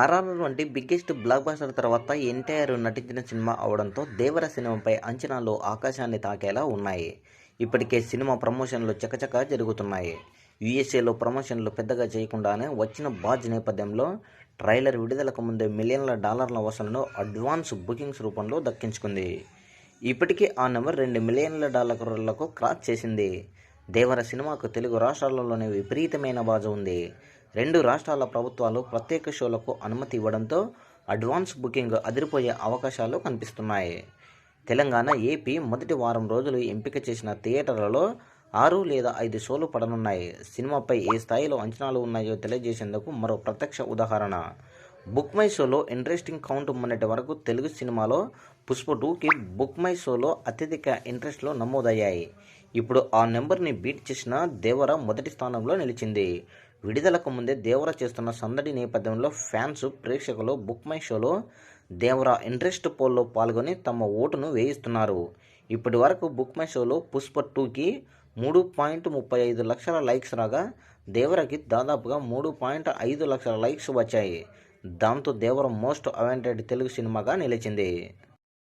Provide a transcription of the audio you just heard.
ఆర్ఆర్ఆర్ వంటి biggest block buster తర్వాత ఎన్టీఆర్ నటించిన సినిమా అవడంతో దేవర సినిమాపై అంచనాలు ఆకాశాన్ని తాకేలా ఉన్నాయి. ఇప్పటికే సినిమా ప్రమోషన్లు చకచక జరుగుతున్నాయి. యూఎస్ఏలో ప్రమోషన్లు పెద్దగా చేయకుండానే వచ్చిన బాజ్ నేపథ్యంలో ట్రైలర్ విడుదలకు ముందే మిలియన్ల డాలర్ల వసూలను అడ్వాన్స్ బుకింగ్స్ రూపంలో దక్కించుకుంది. ఇప్పటికే ఆ నెంబర్ రెండు మిలియన్ల డాలర్లకు క్రాస్ చేసింది. దేవర సినిమాకు తెలుగు రాష్ట్రాలలోనే విపరీతమైన బాజు ఉంది. రెండు రాష్ట్రాల ప్రభుత్వాలు ప్రత్యేక షోలకు అనుమతి ఇవ్వడంతో అడ్వాన్స్ బుకింగ్ అదిరిపోయే అవకాశాలు కనిపిస్తున్నాయి. తెలంగాణ ఏపీ మొదటి వారం రోజులు ఎంపిక చేసిన థియేటర్లలో ఆరు లేదా ఐదు షోలు పడనున్నాయి. సినిమాపై ఏ స్థాయిలో అంచనాలు ఉన్నాయో తెలియజేసేందుకు మరో ప్రత్యక్ష ఉదాహరణ. బుక్ మై షోలో ఇంట్రెస్టింగ్ కౌంట్ మొన్నటి వరకు తెలుగు సినిమాలో పుష్ప టూకి బుక్ మై షోలో అత్యధిక ఇంట్రెస్ట్లు నమోదయ్యాయి. ఇప్పుడు ఆ నెంబర్ని బీట్ చేసిన దేవర మొదటి స్థానంలో నిలిచింది. విడుదలకు ముందే దేవర చేస్తున్న సందడి నేపథ్యంలో ఫ్యాన్స్ ప్రేక్షకులు బుక్ మై షోలో దేవర ఇంట్రెస్ట్ పోల్లో పాల్గొని తమ ఓటును వేయిస్తున్నారు. ఇప్పటి వరకు బుక్ మై షోలో పుష్ప టూకి మూడు పాయింట్ ముప్పై ఐదు లక్షల లైక్స్ రాగా దేవరకి దాదాపుగా మూడు పాయింట్ ఐదు లక్షల లైక్స్ వచ్చాయి. దాంతో దేవర మోస్ట్ అవెంటెడ్ తెలుగు సినిమాగా నిలిచింది.